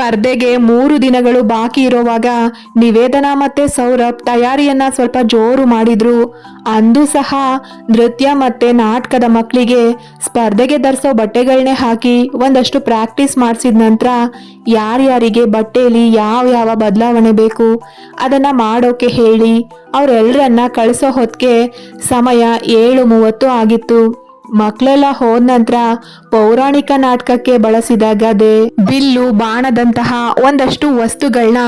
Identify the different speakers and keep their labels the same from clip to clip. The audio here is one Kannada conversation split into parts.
Speaker 1: ಸ್ಪರ್ಧೆಗೆ ಮೂರು ದಿನಗಳು ಬಾಕಿ ಇರುವಾಗ ನಿವೇದನಾ ಮತ್ತೆ ಸೌರಭ್ ತಯಾರಿಯನ್ನ ಸ್ವಲ್ಪ ಜೋರು ಮಾಡಿದ್ರು. ಅಂದು ಸಹ ನೃತ್ಯ ಮತ್ತೆ ನಾಟಕದ ಮಕ್ಕಳಿಗೆ ಸ್ಪರ್ಧೆಗೆ ಧರಿಸೋ ಬಟ್ಟೆಗಳನ್ನೇ ಹಾಕಿ ಒಂದಷ್ಟು ಪ್ರಾಕ್ಟೀಸ್ ಮಾಡಿಸಿದ ನಂತರ ಯಾರ್ಯಾರಿಗೆ ಬಟ್ಟೆಯಲ್ಲಿ ಯಾವ ಯಾವ ಬದಲಾವಣೆ ಬೇಕು ಅದನ್ನ ಮಾಡೋಕೆ ಹೇಳಿ ಅವರೆಲ್ಲರನ್ನ ಕಳಿಸೋ ಹೊತ್ತಿಗೆ ಸಮಯ ಏಳು ಮೂವತ್ತು ಆಗಿತ್ತು. ಮಕ್ಕಳೆಲ್ಲ ಹೋದ ನಂತರ ಪೌರಾಣಿಕ ನಾಟಕಕ್ಕೆ ಬಳಸಿದ ಗದೆ, ಬಿಲ್ಲು, ಬಾಣದಂತಹ ಒಂದಷ್ಟು ವಸ್ತುಗಳನ್ನ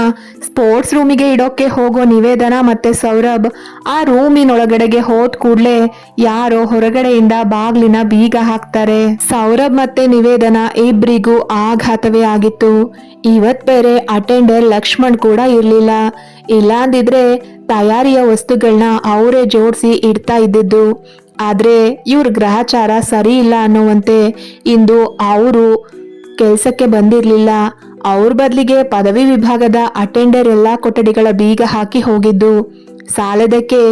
Speaker 1: ಸ್ಪೋರ್ಟ್ಸ್ ರೂಮಿಗೆ ಇಡೋಕೆ ಹೋಗೋ ನಿವೇದನ ಮತ್ತೆ ಸೌರಭ್ ಆ ರೂಮಿನೊಳಗಡೆಗೆ ಹೋದ್ ಕೂಡಲೇ ಯಾರೋ ಹೊರಗಡೆಯಿಂದ ಬಾಗ್ಲಿನ ಬೀಗ ಹಾಕ್ತಾರೆ. ಸೌರಭ್ ಮತ್ತೆ ನಿವೇದನ ಇಬ್ರಿಗೂ ಆಘಾತವೇ ಆಗಿತ್ತು. ಇವತ್ ಬೇರೆ ಅಟೆಂಡರ್ ಲಕ್ಷ್ಮಣ್ ಕೂಡ ಇರ್ಲಿಲ್ಲ. ಇಲ್ಲಾಂದಿದ್ರೆ ತಯಾರಿಯ ವಸ್ತುಗಳನ್ನ ಅವರೇ ಜೋಡಿಸಿ ಇಡ್ತಾ ಇದ್ದಿದ್ದು. ಆದ್ರೆ ಇವ್ರ ಗ್ರಹಚಾರ ಸರಿ ಇಲ್ಲ ಅನ್ನುವಂತೆ ಇಂದು ಅವರು ಕೆಲಸಕ್ಕೆ ಬಂದಿರಲಿಲ್ಲ. ಅವ್ರ ಬದಲಿಗೆ ಪದವಿ ವಿಭಾಗದ ಅಟೆಂಡರ್ ಎಲ್ಲ ಕೊಠಡಿಗಳ ಬೀಗ ಹಾಕಿ ಹೋಗಿದ್ದು. ಸಾಲದಕ್ಕೆ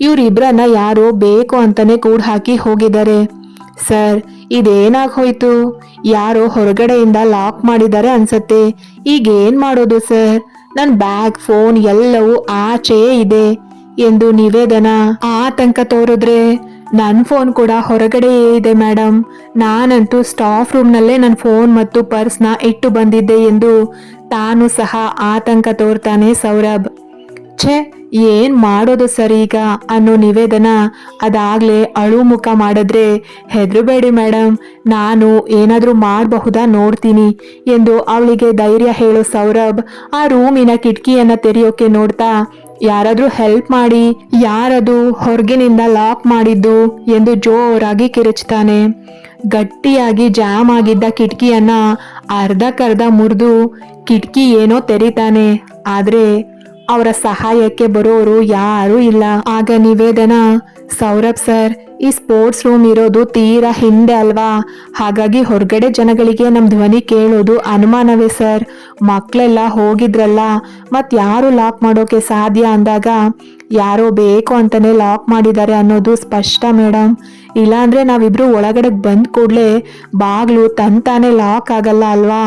Speaker 1: ಇವ್ರಿಬ್ರನ್ನ ಯಾರೋ ಬೇಕು ಅಂತಾನೆ ಕೂಡ ಹಾಕಿ ಹೋಗಿದ್ದಾರೆ. ಸರ್, ಇದೇನಾಗ ಹೋಯ್ತು? ಯಾರೋ ಹೊರಗಡೆಯಿಂದ ಲಾಕ್ ಮಾಡಿದ್ದಾರೆ ಅನ್ಸತ್ತೆ. ಈಗ ಏನ್ ಮಾಡೋದು ಸರ್? ನನ್ನ ಬ್ಯಾಗ್, ಫೋನ್ ಎಲ್ಲವೂ ಆಚೆ ಇದೆ. ಎಂದು ನಿವೇದನ ಆತಂಕ ತೋರಿದ್ರೆ ನನ್ನ ಫೋನ್ ಕೂಡ ಹೊರಗಡೆಯೇ ಇದೆ ಮೇಡಮ್ ನಾನಂತೂ ಸ್ಟಾಫ್ ರೂಮ್ನಲ್ಲೇ ನನ್ನ ಫೋನ್ ಮತ್ತು ಪರ್ಸ್ನ ಇಟ್ಟು ಬಂದಿದ್ದೆ ಎಂದು ತಾನು ಸಹ ಆತಂಕ ತೋರ್ತಾನೆ ಸೌರಭ್. ಛೇ, ಏನ್ ಮಾಡೋದು ಸರಿ ಈಗ? ಅನ್ನೋ ನಿವೇದನ ಅದಾಗ್ಲೇ ಅಳು ಮುಖ ಮಾಡಿದ್ರೆ ಹೆದರಬೇಡಿ ಮೇಡಮ್ ನಾನು ಏನಾದರೂ ಮಾಡಬಹುದಾ ನೋಡ್ತೀನಿ ಎಂದು ಅವಳಿಗೆ ಧೈರ್ಯ ಹೇಳೋ ಸೌರಭ್. ಆ ರೂಮಿನ ಕಿಟಕಿಯನ್ನ ತೆರೆಯೋಕೆ ನೋಡ್ತಾ ಯಾರಾದ್ರೂ ಹೆಲ್ಪ್ ಮಾಡಿ, ಯಾರದು ಹೊರಗಿನಿಂದ ಲಾಕ್ ಮಾಡಿದ್ದು ಎಂದು ಜೋರಾಗಿ ಕಿರುಚ್ತಾನೆ. ಗಟ್ಟಿಯಾಗಿ ಜಾಮ್ ಆಗಿದ್ದ ಕಿಟಕಿಯನ್ನ ಅರ್ಧಕ್ಕರ್ಧ ಮುರಿದು ಕಿಟಕಿ ಏನೋ ತೆರೀತಾನೆ. ಆದ್ರೆ ಅವರ ಸಹಾಯಕ್ಕೆ ಬರೋರು ಯಾರೂ ಇಲ್ಲ. ಆಗ ನಿವೇದನ, ಸೌರಭ್ ಸರ್, ಈ ಸ್ಪೋರ್ಟ್ಸ್ ರೂಮ್ ಇರೋದು ತೀರಾ ಹಿಂದೆ ಅಲ್ವಾ? ಹಾಗಾಗಿ ಹೊರಗಡೆ ಜನಗಳಿಗೆ ನಮ್ಮ ಧ್ವನಿ ಕೇಳೋದು ಅನುಮಾನವೇ ಸರ್. ಮಕ್ಕಳೆಲ್ಲ ಹೋಗಿದ್ರಲ್ಲ, ಮತ್ ಯಾರು ಲಾಕ್ ಮಾಡೋಕೆ ಸಾಧ್ಯ ಅಂದಾಗ, ಯಾರೋ ಬೇಕು ಅಂತಾನೆ ಲಾಕ್ ಮಾಡಿದ್ದಾರೆ ಅನ್ನೋದು ಸ್ಪಷ್ಟ ಮೇಡಮ್ ಇಲ್ಲಾಂದ್ರೆ ನಾವಿಬ್ರು ಒಳಗಡೆ ಬಂದ್ ಕೂಡ್ಲೆ ಬಾಗ್ಲು ತಂತಾನೆ ಲಾಕ್ ಆಗಲ್ಲ ಅಲ್ವಾ?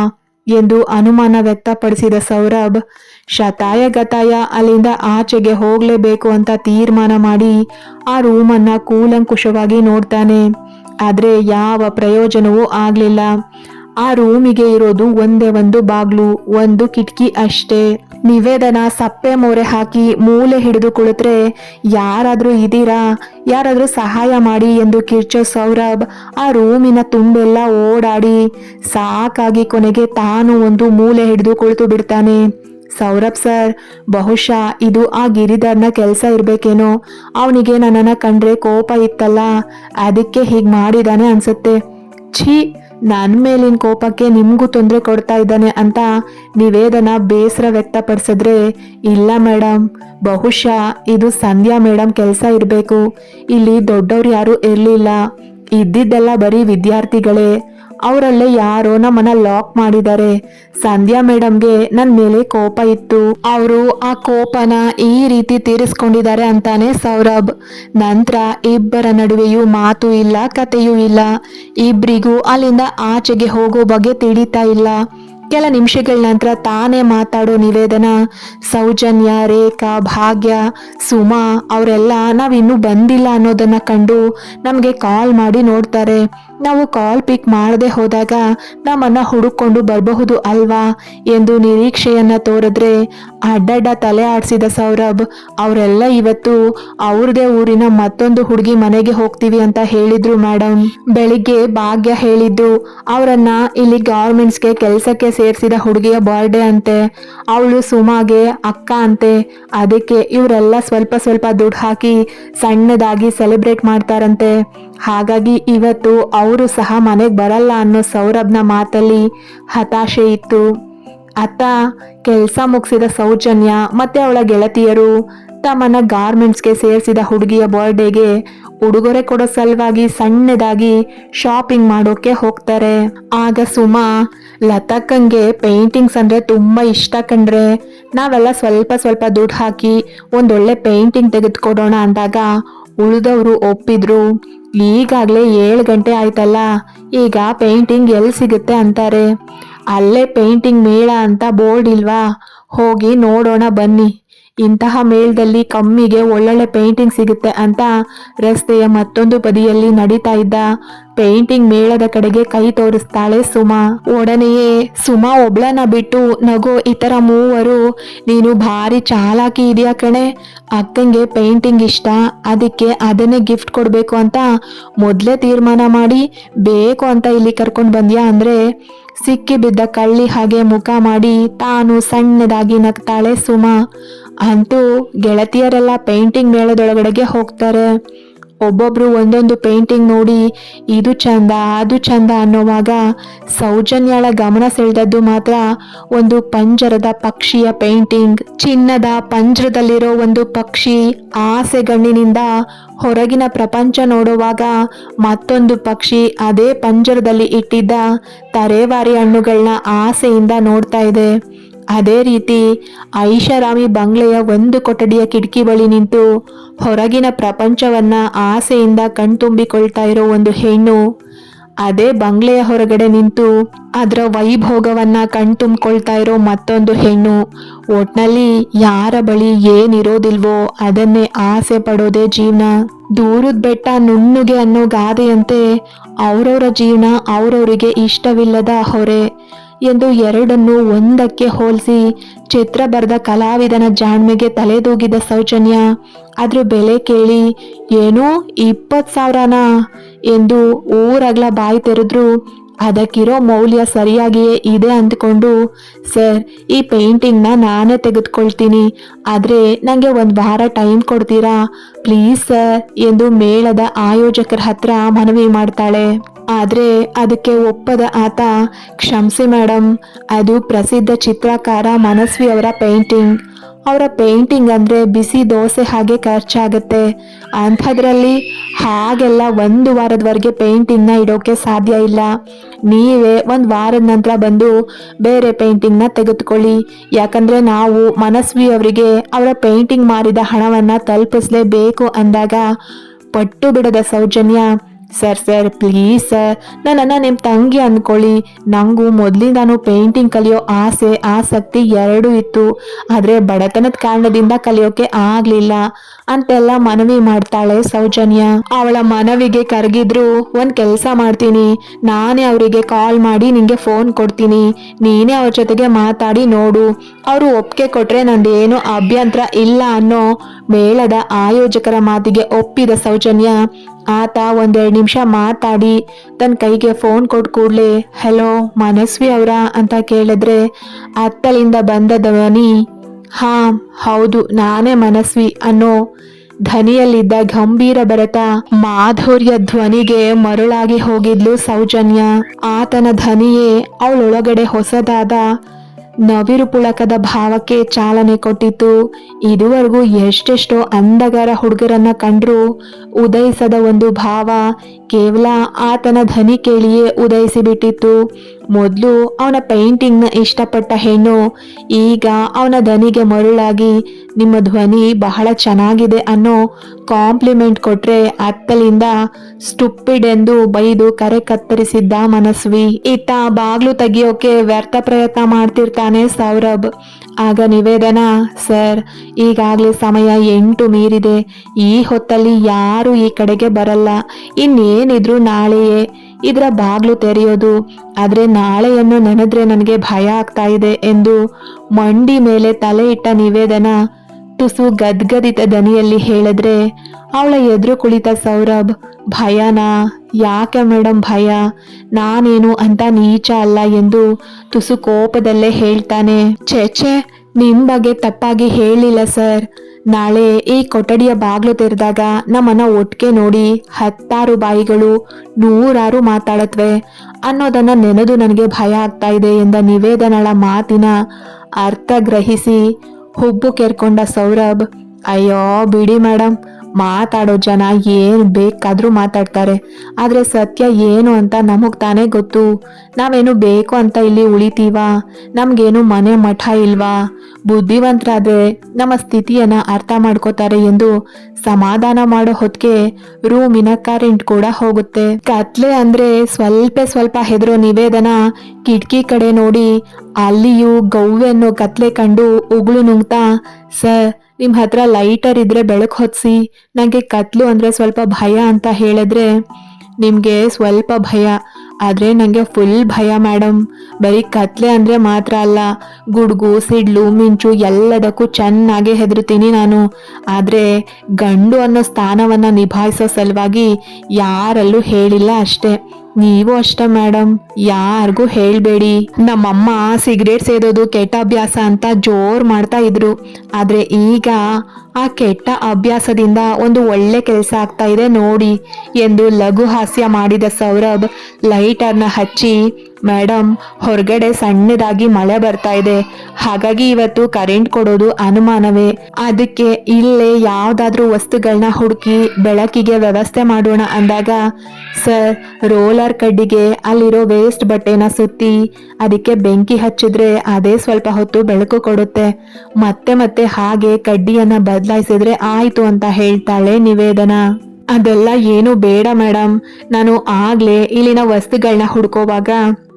Speaker 1: ಎಂದು ಅನುಮಾನ ವ್ಯಕ್ತಪಡಿಸಿದ ಸೌರಭ್, ಶತಾಯ ಗತಾಯ, ಅಲ್ಲಿಂದ ಆಚೆಗೆ ಹೋಗ್ಲೇಬೇಕು ಅಂತ ತೀರ್ಮಾನ ಮಾಡಿ ಆ ರೂಮನ್ನ ಕೂಲಂಕುಷವಾಗಿ ನೋಡ್ತಾನೆ. ಆದ್ರೆ ಯಾವ ಪ್ರಯೋಜನವೂ ಆಗ್ಲಿಲ್ಲ. ಆ ರೂಮಿಗೆ ಇರೋದು ಒಂದೇ ಒಂದು ಬಾಗ್ಲು, ಒಂದು ಕಿಟಕಿ ಅಷ್ಟೇ. ನಿವೇದನ ಸಪ್ಪೆ ಮೋರೆ ಹಾಕಿ ಮೂಲೆ ಹಿಡಿದು ಕುಳಿತ್ರೆ, ಯಾರಾದ್ರೂ ಇದೀರಾ ಯಾರಾದ್ರೂ ಸಹಾಯ ಮಾಡಿ ಎಂದು ಕಿರ್ಚೋ ಸೌರಭ್ ಆ ರೂಮಿನ ತುಂಬೆಲ್ಲ ಓಡಾಡಿ, ಸಾಕಾಗಿ ಕೊನೆಗೆ ತಾನು ಒಂದು ಮೂಲೆ ಹಿಡಿದು ಕುಳಿತು ಬಿಡ್ತಾನೆ. ಸೌರಭ್ ಸರ್, ಬಹುಶಃ ಇದು ಆ ಗಿರಿಧರ್ನ ಕೆಲಸ ಇರ್ಬೇಕೇನೋ? ಅವನಿಗೆ ನನ್ನನ್ನ ಕಂಡ್ರೆ ಕೋಪ ಇತ್ತಲ್ಲ? ಅದಕ್ಕೆ ಹೀಗೆ ಮಾಡಿದಾನೆ ಅನ್ಸುತ್ತೆ. ಛೀ ನನ್ನ ಮೇಲಿನ ಕೋಪಕ್ಕೆ ನಿಮಗೂ ತೊಂದರೆ ಕೊಡ್ತಾ ಇದ್ದಾನೆ ಅಂತ ನಿವೇದನ ಬೇಸರ ವ್ಯಕ್ತಪಡಿಸಿದ್ರೆ ಇಲ್ಲ ಮೇಡಮ್ ಬಹುಶಃ ಇದು ಸಂಧ್ಯಾ ಮೇಡಮ್ ಕೆಲಸ ಇರಬೇಕು. ಇಲ್ಲಿ ದೊಡ್ಡವ್ರು ಯಾರೂ ಇರಲಿಲ್ಲ. ಇದ್ದಿದ್ದೆಲ್ಲ ಬರೀ ವಿದ್ಯಾರ್ಥಿಗಳೇ. ಅವರಲ್ಲೇ ಯಾರೋ ನಮ್ಮನ್ನ ಲಾಕ್ ಮಾಡಿದ್ದಾರೆ. ಸಂಧ್ಯಾ ಮೇಡಮ್ಗೆ ನನ್ನ ಮೇಲೆ ಕೋಪ ಇತ್ತು. ಅವರು ಆ ಕೋಪನ ಈ ರೀತಿ ತೀರಿಸ್ಕೊಂಡಿದ್ದಾರೆ ಅಂತಾನೆ ಸೌರಭ್. ನಂತರ ಇಬ್ಬರ ನಡುವೆಯೂ ಮಾತು ಇಲ್ಲ, ಕತೆಯೂ ಇಲ್ಲ. ಇಬ್ಬರಿಗೂ ಅಲ್ಲಿಂದ ಆಚೆಗೆ ಹೋಗೋ ಬಗ್ಗೆ ತಿಳಿತಾ ಇಲ್ಲ. ಕೆಲ ನಿಮಿಷಗಳ ನಂತರ ತಾನೇ ಮಾತಾಡೋ ನಿವೇದನ, ಸೌಜನ್ಯ, ರೇಖಾ, ಭಾಗ್ಯ, ಸುಮಾ ಅವರೆಲ್ಲ ನಾವಿನ್ನೂ ಬಂದಿಲ್ಲ ಅನ್ನೋದನ್ನ ಕಂಡು ನಮಗೆ ಕಾಲ್ ಮಾಡಿ ನೋಡ್ತಾರೆ. ನಾವು ಕಾಲ್ ಪಿಕ್ ಮಾಡದೆ ಹೋದಾಗ ನಮ್ಮನ್ನ ಹುಡುಕೊಂಡು ಬರಬಹುದು ಅಲ್ವಾ? ಎಂದು ನಿರೀಕ್ಷೆಯನ್ನು ತೋರಿದ್ರೆ ಅಡ್ಡಡ್ಡ ತಲೆ ಆಡಿಸಿದ ಸೌರಭ್, ಅವರೆಲ್ಲ ಇವತ್ತು ಅವ್ರದೇ ಊರಿನ ಮತ್ತೊಂದು ಹುಡುಗಿ ಮನೆಗೆ ಹೋಗ್ತೀವಿ ಅಂತ ಹೇಳಿದ್ರು ಮೇಡಮ್ ಬೆಳಿಗ್ಗೆ ಭಾಗ್ಯ ಹೇಳಿದ್ದು, ಅವರನ್ನ ಇಲ್ಲಿ ಗಾರ್ಮೆಂಟ್ಸ್ಗೆ ಕೆಲಸಕ್ಕೆ ಸೇರಿಸಿದ ಹುಡುಗಿಯ ಬರ್ಡೇ ಅಂತೆ. ಅವಳು ಸುಮಾಗೆ ಅಕ್ಕ ಅಂತೆ. ಅದಕ್ಕೆ ಇವರೆಲ್ಲ ಸ್ವಲ್ಪ ಸ್ವಲ್ಪ ದುಡ್ಡು ಹಾಕಿ ಸಣ್ಣದಾಗಿ ಸೆಲೆಬ್ರೇಟ್ ಮಾಡ್ತಾರಂತೆ. ಹಾಗಾಗಿ ಇವತ್ತು ಅವರು ಸಹ ಮನೆಗೆ ಬರಲ್ಲ ಅನ್ನೋ ಸೌರಭ್ನ ಮಾತಲ್ಲಿ ಹತಾಶೆ ಇತ್ತು. ಅತ್ತ ಕೆಲಸ ಮುಗಿಸಿದ ಸೌಜನ್ಯ ಮತ್ತೆ ಅವಳ ಗೆಳತಿಯರು ತಮ್ಮನ್ನ ಗಾರ್ಮೆಂಟ್ಸ್ಗೆ ಸೇರಿಸಿದ ಹುಡುಗಿಯ ಬರ್ಡೇಗೆ ಉಡುಗೊರೆ ಕೊಡೋ ಸಲುವಾಗಿ ಸಣ್ಣದಾಗಿ ಶಾಪಿಂಗ್ ಮಾಡೋಕೆ ಹೋಗ್ತಾರೆ. ಆಗ ಸುಮಾ, ಲತಕ್ಕಂಗೆ ಪೇಂಟಿಂಗ್ಸ್ ಅಂದ್ರೆ ತುಂಬಾ ಇಷ್ಟ ಕಂಡ್ರೆ ನಾವೆಲ್ಲ ಸ್ವಲ್ಪ ಸ್ವಲ್ಪ ದುಡ್ಡು ಹಾಕಿ ಒಂದೊಳ್ಳೆ ಪೇಂಟಿಂಗ್ ತೆಗೆದುಕೊಡೋಣ ಅಂದಾಗ ಉಳಿದವರು ಒಪ್ಪಿದ್ರು. ಈಗಾಗಲೇ ಏಳು ಗಂಟೆ ಆಯ್ತಲ್ಲ, ಈಗ ಪೇಂಟಿಂಗ್ ಎಲ್ಲಿ ಸಿಗುತ್ತೆ ಅಂತಾರೆ. ಅಲ್ಲೇ ಪೇಂಟಿಂಗ್ ಮೇಳ ಅಂತ ಬೋರ್ಡ್ ಇಲ್ವಾ? ಹೋಗಿ ನೋಡೋಣ ಬನ್ನಿ. ಇಂತಹ ಮೇಳದಲ್ಲಿ ಕಮ್ಮಿಗೆ ಒಳ್ಳೊಳ್ಳೆ ಪೇಂಟಿಂಗ್ ಸಿಗುತ್ತೆ ಅಂತ ರಸ್ತೆಯ ಮತ್ತೊಂದು ಬದಿಯಲ್ಲಿ ನಡೀತಾ ಇದ್ದ ಪೇಂಟಿಂಗ್ ಮೇಳದ ಕಡೆಗೆ ಕೈ ತೋರಿಸ್ತಾಳೆ ಸುಮಾ. ಒಡನೆಯೇ, ಸುಮಾ ಒಬ್ಳನ ಬಿಟ್ಟು ನಗೋ ಇತರ ಮೂವರು, ನೀನು ಭಾರಿ ಚಾಲಾಕಿ ಇದೆಯಾ ಕಣೆ. ಅಕ್ಕಂಗೆ ಪೇಂಟಿಂಗ್ ಇಷ್ಟ, ಅದಕ್ಕೆ ಅದನ್ನೇ ಗಿಫ್ಟ್ ಕೊಡಬೇಕು ಅಂತ ಮೊದಲೇ ತೀರ್ಮಾನ ಮಾಡಿ, ಬೇಕು ಅಂತ ಇಲ್ಲಿ ಕರ್ಕೊಂಡು ಬಂದ್ಯಾ ಅಂದ್ರೆ? ಸಿಕ್ಕಿ ಬಿದ್ದ ಕಳ್ಳಿ ಹಾಗೆ ಮುಖ ಮಾಡಿ, ತಾನು ಸಣ್ಣದಾಗಿ ನಗ್ತಾಳೆ ಸುಮಾ. ಅಂತೂ ಗೆಳತಿಯರೆಲ್ಲ ಪೇಂಟಿಂಗ್ ಮೇಳದೊಳಗಡೆಗೆ ಹೋಗ್ತಾರೆ. ಒಬ್ಬೊಬ್ರು ಒಂದೊಂದು ಪೇಂಟಿಂಗ್ ನೋಡಿ ಇದು ಚಂದ, ಅದು ಚಂದ ಅನ್ನೋವಾಗ ಸೌಜನ್ಯಳ ಗಮನ ಸೆಳೆದದ್ದು ಮಾತ್ರ ಒಂದು ಪಂಜರದ ಪಕ್ಷಿಯ ಪೇಂಟಿಂಗ್ ಚಿನ್ನದ ಪಂಜರದಲ್ಲಿರೋ ಒಂದು ಪಕ್ಷಿ ಆಸೆಗಣ್ಣಿನಿಂದ ಹೊರಗಿನ ಪ್ರಪಂಚ ನೋಡುವಾಗ ಮತ್ತೊಂದು ಪಕ್ಷಿ ಅದೇ ಪಂಜರದಲ್ಲಿ ಇಟ್ಟಿದ್ದ ತರೇವಾರಿ ಹಣ್ಣುಗಳನ್ನ ಆಸೆಯಿಂದ ನೋಡ್ತಾ ಇದೆ. ಅದೇ ರೀತಿ ಐಷಾರಾಮಿ ಬಂಗ್ಲೆಯ ಒಂದು ಕೊಠಡಿಯ ಕಿಟಕಿ ಬಳಿ ನಿಂತು ಹೊರಗಿನ ಪ್ರಪಂಚವನ್ನ ಆಸೆಯಿಂದ ಕಣ್ತುಂಬಿಕೊಳ್ತಾ ಇರೋ ಒಂದು ಹೆಣ್ಣು ಅದೇ ಬಂಗ್ಲೆಯ ಹೊರಗಡೆ ನಿಂತು ಅದರ ವೈಭೋಗವನ್ನ ಕಣ್ತುಂಬಿಕೊಳ್ತಾ ಇರೋ ಮತ್ತೊಂದು ಹೆಣ್ಣು. ಒಟ್ನಲ್ಲಿ ಯಾರ ಬಳಿ ಏನಿರೋದಿಲ್ವೋ ಅದನ್ನೇ ಆಸೆ ಪಡೋದೇ ಜೀವನ. ದೂರದ ಬೆಟ್ಟ ನುಣ್ಣುಗೆ ಅನ್ನೋ ಗಾದೆಯಂತೆ ಅವ್ರವರ ಜೀವನ ಅವರವರಿಗೆ ಇಷ್ಟವಿಲ್ಲದ ಹೊರೆ. ಎಂದು ಎರಡನ್ನು ಒಂದಕ್ಕೆ ಹೋಲಿಸಿ ಚಿತ್ರ ಬರೆದ ಕಲಾವಿದನ ಜಾಣ್ಮೆಗೆ ತಲೆದೂಗಿದ ಸೌಜನ್ಯ, ಅದ್ರ ಬೆಲೆ ಕೇಳಿ, ಏನು ಇಪ್ಪತ್ತು ಸಾವಿರನಾ? ಎಂದು ಊರಗ್ಲ ಬಾಯಿ ತೆರೆದ್ರು. ಅದಕ್ಕಿರೋ ಮೌಲ್ಯ ಸರಿಯಾಗಿಯೇ ಇದೆ ಅಂದ್ಕೊಂಡು, ಸರ್, ಈ ಪೇಂಟಿಂಗ್ನ ನಾನೇ ತೆಗೆದುಕೊಳ್ತೀನಿ. ಆದರೆ ನನಗೆ ಒಂದು ವಾರ ಟೈಮ್ ಕೊಡ್ತೀರಾ? ಪ್ಲೀಸ್, ಸರ್, ಎಂದು ಮೇಳದ ಆಯೋಜಕರ ಹತ್ರ ಮನವಿ ಮಾಡ್ತಾಳೆ. ಆದರೆ ಅದಕ್ಕೆ ಒಪ್ಪದ ಆತ, ಕ್ಷಮಿಸಿ ಮೇಡಮ್ ಅದು ಪ್ರಸಿದ್ಧ ಚಿತ್ರಕಾರ ಮನಸ್ವಿ ಅವರ ಪೇಂಟಿಂಗ್. ಅವರ ಪೇಂಟಿಂಗ್ ಅಂದರೆ ಬಿಸಿ ದೋಸೆ ಹಾಗೆ ಖರ್ಚಾಗುತ್ತೆ. ಅಂಥದ್ರಲ್ಲಿ ಹಾಗೆಲ್ಲ ಒಂದು ವಾರದವರೆಗೆ ಪೇಂಟಿಂಗ್ನ ಇಡೋಕೆ ಸಾಧ್ಯ ಇಲ್ಲ. ನೀವೇ ಒಂದು ವಾರದ ನಂತರ ಬಂದು ಬೇರೆ ಪೇಂಟಿಂಗ್ನ ತೆಗೆದುಕೊಳ್ಳಿ. ಯಾಕಂದರೆ ನಾವು ಮನಸ್ವಿ ಅವರಿಗೆ ಅವರ ಪೇಂಟಿಂಗ್ ಮಾರಿದ ಹಣವನ್ನು ತಲುಪಿಸಲೇಬೇಕು ಅಂದಾಗ ಪಟ್ಟು ಬಿಡದ Soujanya. Sir sir please sir. ನನ್ನನ್ನು ನಿಮ್ಮ ತಂಗಿ ಅಂದ್ಕೊಳ್ಳಿ ನನಗೂ ಮೊದಲಿಂದಾನು ಪೇಂಟಿಂಗ್ ಕಲಿಯೋ ಆಸೆ, ಆಸಕ್ತಿ ಎರಡೂ ಇತ್ತು. ಆದರೆ ಬಡತನದ ಕಾರಣದಿಂದ ಕಲಿಯೋಕೆ ಆಗಲಿಲ್ಲ. ಅಂತೆಲ್ಲ ಮನವಿ ಮಾಡ್ತಾಳೆ ಸೌಜನ್ಯ. ಅವಳ ಮನವಿಗೆ ಕರಗಿದ್ರು, ಒಂದು ಕೆಲಸ ಮಾಡ್ತೀನಿ. ನಾನೇ ಅವರಿಗೆ ಕಾಲ್ ಮಾಡಿ ನಿಮಗೆ ಫೋನ್ ಕೊಡ್ತೀನಿ. ನೀನೇ ಅವ್ರ ಜೊತೆಗೆ ಮಾತಾಡಿ ನೋಡು. ಅವರು ಒಪ್ಪಿಗೆ ಕೊಟ್ರೆ ಏನು ಅಭ್ಯಂತರ ಇಲ್ಲ ಅನ್ನೋ ಮೇಳದ ಆಯೋಜಕರ ಮಾತಿಗೆ ಒಪ್ಪಿದ ಸೌಜನ್ಯ. ಆತ ಒಂದೆರಡು ನಿಮಿಷ ಮಾತಾಡಿ, ತನ್ನ ಕೈಗೆ ಫೋನ್ ಕೊಟ್ಟು ಕೂಡಲೇ ಹಲೋ ಮನಸ್ವಿ ಅವರ ಅಂತ ಕೇಳಿದ್ರೆ ಅತ್ತಲಿಂದ ಬಂದ ಧ್ವನಿ, ಹಾ, ಹೌದು, ನಾನೇ ಮನಸ್ವಿ ಅನ್ನೋ ಧನಿಯಲ್ಲಿದ್ದ ಗಂಭೀರ ಭರತ ಮಾಧುರ್ಯ ಧ್ವನಿಗೆ ಮರುಳಾಗಿ ಹೋಗಿದ್ಲು ಸೌಜನ್ಯ. ಆತನ ಧ್ವನಿಯೇ ಅವಳೊಳಗಡೆ ಹೊಸದಾದ ನವಿರು ಪುಳಕದ ಭಾವಕ್ಕೆ ಚಾಲನೆ ಕೊಟ್ಟಿತ್ತು ಇದುವರೆಗೂ ಎಷ್ಟೆಷ್ಟೋ ಅಂದಗಾರ ಹುಡುಗರನ್ನ ಕಂಡ್ರು ಉದಯಿಸದ ಒಂದು ಭಾವ ಕೇವಲ ಆತನ ಧ್ವನಿ ಕೇಳಿಯೇ ಉದಯಿಸಿಬಿಟ್ಟಿತ್ತು. ಮೊದಲು ಅವನ ಪೇಂಟಿಂಗ್ನ ಇಷ್ಟಪಟ್ಟ ಹೆಣ್ಣು, ಈಗ ಅವನ ಧನಿಗೆ ಮರುಳಾಗಿ ನಿಮ್ಮ ಧ್ವನಿ ಬಹಳ ಚೆನ್ನಾಗಿದೆ ಅನ್ನೋ ಕಾಂಪ್ಲಿಮೆಂಟ್ ಕೊಟ್ರೆ ಅತ್ತಲಿಂದ ಸ್ಟುಪಿಡ್ ಎಂದು ಬೈದು ಕರೆ ಕತ್ತರಿಸಿದ್ದ ಮನಸ್ವಿ. ಇತ್ತ ಬಾಗ್ಲು ತೆಗಿಯೋಕೆ ವ್ಯರ್ಥ ಪ್ರಯತ್ನ ಮಾಡ್ತಿರ್ತಾನೆ ಸೌರಭ್. ಆಗ ನಿವೇದನಾ, ಸರ್, ಈಗಾಗಲೇ ಸಮಯ ಎಂಟು ಮೀರಿದೆ. ಈ ಹೊತ್ತಲ್ಲಿ ಯಾರು ಈ ಕಡೆಗೆ ಬರಲ್ಲ. ಇನ್ನೇನಿದ್ರು ನಾಳೆಯೇ. ಇದರ ಬಾಗ್ಲು ತೆರೆಯೋದು, ಆದರೆ ನಾಳೆಯನ್ನು ನೆನೆದ್ರೆ ನನಗೆ ಭಯ ಆಗ್ತಾ ಇದೆ ಎಂದು ಮಂಡಿ ಮೇಲೆ ತಲೆ ಇಟ್ಟ ನಿವೇದನ ತುಸು ಗದ್ಗದಿತ ದನಿಯಲ್ಲಿ ಹೇಳಿದ್ರೆ, ಅವಳ ಎದುರು ಕುಳಿತ ಸೌರಭ್, ಭಯನಾ? ಯಾಕೆ ಮೇಡಮ್ ಭಯ? ನಾನೇನು ಅಂತ ನೀಚ ಅಲ್ಲ ಎಂದು ತುಸು ಕೋಪದಲ್ಲೇ ಹೇಳ್ತಾನೆ. ಛೆ ನಿಮ್ ಬಗ್ಗೆ ತಪ್ಪಾಗಿ ಹೇಳಿಲ್ಲ ಸರ್. ನಾಳೆ ಈ ಕೊಠಡಿಯ ಬಾಗಿಲು ತೆರೆದಾಗ ನಮ್ಮನ್ನ ಒಟ್ಟಿಗೆ ನೋಡಿ ಹತ್ತಾರು ಬಾಯಿಗಳು ನೂರಾರು ಮಾತಾಡತ್ವೆ. ಅನ್ನೋದನ್ನ ನೆನೆದು ನನಗೆ ಭಯ ಆಗ್ತಾ ಇದೆ ಎಂದ ನಿವೇದನಳ ಮಾತಿನ ಅರ್ಥ ಗ್ರಹಿಸಿ ಹುಬ್ಬು ಕೆರ್ಕೊಂಡ ಸೌರಭ್, ಅಯ್ಯೋ, ಬಿಡಿ ಮೇಡಮ್ ಮಾತಾಡೋ ಜನ ಏನು ಬೇಕಾದರೂ ಮಾತಾಡ್ತಾರೆ. ಆದರೆ ಸತ್ಯ ಏನು ಅಂತ ನಮಗೆ ತಾನೇ ಗೊತ್ತು. ನಾವೇನು ಬೇಕು ಅಂತ ಇಲ್ಲಿ ಉಳಿತೀವಾ? ನಮಗೇನು ಮನೆ ಮಠ ಇಲ್ವಾ? ಬುದ್ಧಿವಂತರಾದ್ರೆ ನಮ್ಮ ಸ್ಥಿತಿಯನ್ನ ಅರ್ಥ ಮಾಡ್ಕೋತಾರೆ ಎಂದು ಸಮಾಧಾನ ಮಾಡೋ ಹೊತ್ತಿಗೆ ರೂಮಿನ ಕರೆಂಟ್ ಕೂಡ ಹೋಗುತ್ತೆ. ಕತ್ಲೆ ಅಂದ್ರೆ ಸ್ವಲ್ಪ ಸ್ವಲ್ಪ ಹೆದರೋ ನಿವೇದನ ಕಿಟಕಿ ಕಡೆ ನೋಡಿ ಅಲ್ಲಿಯೂ ಗೌವೆನ್ನೋ ಕತ್ಲೆ ಕಂಡು ಉಗುಳು ನುಂಗ್ತಾ, ಸರ್ ನಿಮ್ಮ ಹತ್ರ ಲೈಟರ್ ಇದ್ರೆ ಬೆಳಕು ಹೊತ್ಸಿ ನನಗೆ ಕತ್ಲು ಅಂದರೆ ಸ್ವಲ್ಪ ಭಯ ಅಂತ ಹೇಳಿದ್ರೆ ನಿಮಗೆ ಸ್ವಲ್ಪ ಭಯ. ಆದರೆ ನನಗೆ ಫುಲ್ ಭಯ ಮೇಡಮ್ ಬರೀ ಕತ್ಲೆ ಅಂದರೆ ಮಾತ್ರ ಅಲ್ಲ, ಗುಡುಗು, ಸಿಡ್ಲು, ಮಿಂಚು ಎಲ್ಲದಕ್ಕೂ ಚೆನ್ನಾಗಿ ಹೆದರ್ತೀನಿ ನಾನು. ಆದರೆ ಗಂಡು ಅನ್ನೋ ಸ್ಥಾನವನ್ನು ನಿಭಾಯಿಸೋ ಸಲುವಾಗಿ ಯಾರಲ್ಲೂ ಹೇಳಿಲ್ಲ ಅಷ್ಟೇ. ನೀವು ಅಷ್ಟೇ ಮೇಡಮ್ ಯಾರಿಗೂ ಹೇಳ್ಬೇಡಿ. ನಮ್ಮಮ್ಮ ಸಿಗರೇಟ್ ಸೇದೋದು ಕೆಟ್ಟ ಅಭ್ಯಾಸ ಅಂತ ಜೋರ್ ಮಾಡ್ತಾ ಇದ್ರು. ಆದ್ರೆ ಈಗ ಆ ಕೆಟ್ಟ ಅಭ್ಯಾಸದಿಂದ ಒಂದು ಒಳ್ಳೆ ಕೆಲಸ ಆಗ್ತಾ ಇದೆ ನೋಡಿ. ಎಂದು ಲಘು ಹಾಸ್ಯ ಮಾಡಿದ ಸೌರಭ್ ಲೈಟರ್ನ ಹಚ್ಚಿ ಮೇಡಮ್ ಹೊರಗಡೆ ಸಣ್ಣದಾಗಿ ಮಳೆ ಬರ್ತಾ ಇದೆ. ಹಾಗಾಗಿ ಇವತ್ತು ಕರೆಂಟ್ ಕೊಡೋದು ಅನುಮಾನವೇ. ಅದಕ್ಕೆ ಇಲ್ಲೇ ಯಾವ್ದಾದ್ರೂ ವಸ್ತುಗಳನ್ನ ಹುಡುಕಿ ಬೆಳಕಿಗೆ ವ್ಯವಸ್ಥೆ ಮಾಡೋಣ ಅಂದಾಗ, ಸರ್, ರೋಲರ್ ಕಡ್ಡಿಗೆ ಅಲ್ಲಿರೋ ವೇಸ್ಟ್ ಬಟ್ಟೆನ ಸುತ್ತಿ, ಅದಕ್ಕೆ ಬೆಂಕಿ ಹಚ್ಚಿದ್ರೆ ಅದೇ ಸ್ವಲ್ಪ ಹೊತ್ತು ಬೆಳಕು ಕೊಡುತ್ತೆ. ಮತ್ತೆ ಮತ್ತೆ ಹಾಗೆ ಕಡ್ಡಿಯನ್ನ ಬದಲಾಯಿಸಿದ್ರೆ ಆಯ್ತು ಅಂತ ಹೇಳ್ತಾಳೆ ನಿವೇದನ. ಅದೆಲ್ಲ ಏನು ಬೇಡ ಮೇಡಮ್ ನಾನು ಆಗ್ಲೇ ಇಲ್ಲಿನ ವಸ್ತುಗಳನ್ನ ಹುಡ್ಕೋವಾಗ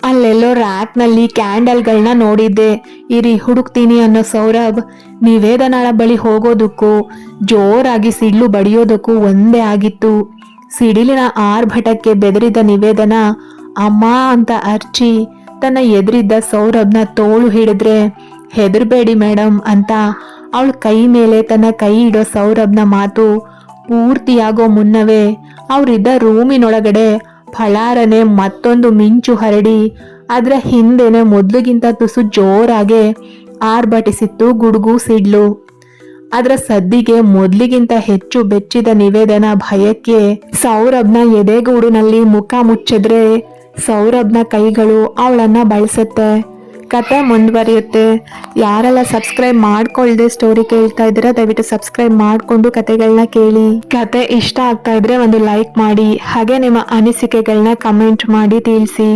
Speaker 1: ಅಲ್ಲೆಲ್ಲೋ ರ್ಯಾಕ್ನಲ್ಲಿ ಕ್ಯಾಂಡಲ್ಗಳನ್ನ ನೋಡಿದ್ದೆ. ಇರಿ, ಹುಡುಕ್ತೀನಿ ಅನ್ನೋ ಸೌರಭ್ ನಿವೇದನಾಳ ಬಳಿ ಹೋಗೋದಕ್ಕೂ, ಜೋರಾಗಿ ಸಿಡ್ಲು ಬಡಿಯೋದಕ್ಕೂ ಒಂದೇ ಆಗಿತ್ತು. ಸಿಡಿಲಿನ ಆರ್ಭಟಕ್ಕೆ ಬೆದರಿದ ನಿವೇದನ, ಅಮ್ಮ ಅಂತ ಅರ್ಚಿ, ತನ್ನ ಎದುರಿದ್ದ ಸೌರಭ್ನ ತೋಳು ಹಿಡಿದ್ರೆ, ಹೆದರ್ಬೇಡಿ ಮೇಡಮ್ ಅಂತ ಅವಳ ಕೈ ಮೇಲೆ ತನ್ನ ಕೈ ಇಡೋ ಸೌರಭ್ನ ಮಾತು ಪೂರ್ತಿಯಾಗೋ ಮುನ್ನವೇ, ಅವರಿದ್ದ ರೂಮಿನೊಳಗಡೆ ಫಳಾರನೆ ಮತ್ತೊಂದು ಮಿಂಚು ಹರಡಿ, ಅದರ ಹಿಂದೆನೆ ಮೊದ್ಲಿಗಿಂತ ತುಸು ಜೋರಾಗೆ ಆರ್ಭಟಿಸಿತ್ತು ಗುಡುಗು ಸಿಡ್ಲು. ಅದರ ಸದ್ದಿಗೆ ಮೊದಲಿಗಿಂತ ಹೆಚ್ಚು ಬೆಚ್ಚಿದ ನಿವೇದನ ಭಯಕ್ಕೆ ಸೌರಭ್ನ ಎದೆಗೂಡಿನಲ್ಲಿ ಮುಖ ಮುಚ್ಚಿದ್ರೆ ಸೌರಭ್ನ ಕೈಗಳು ಅವಳನ್ನ ಬಳಸುತ್ತೆ. ಕತೆ ಮುಂದುವರಿಯುತ್ತೆ. ಯಾರೆಲ್ಲ ಸಬ್ಸ್ಕ್ರೈಬ್ ಮಾಡ್ಕೊಳ್ದೆ ಸ್ಟೋರಿ ಕೇಳ್ತಾ ಇದ್ದೀರಾ ದಯವಿಟ್ಟು ಸಬ್ಸ್ಕ್ರೈಬ್ ಮಾಡಿಕೊಂಡು ಕತೆಗಳನ್ನ ಕೇಳಿ. ಕತೆ ಇಷ್ಟ ಆಗ್ತಾ ಇದ್ರೆ ಒಂದು ಲೈಕ್ ಮಾಡಿ, ಹಾಗೆ ನಿಮ್ಮ ಅನಿಸಿಕೆಗಳನ್ನ ಕಮೆಂಟ್ ಮಾಡಿ ತಿಳಿಸಿ.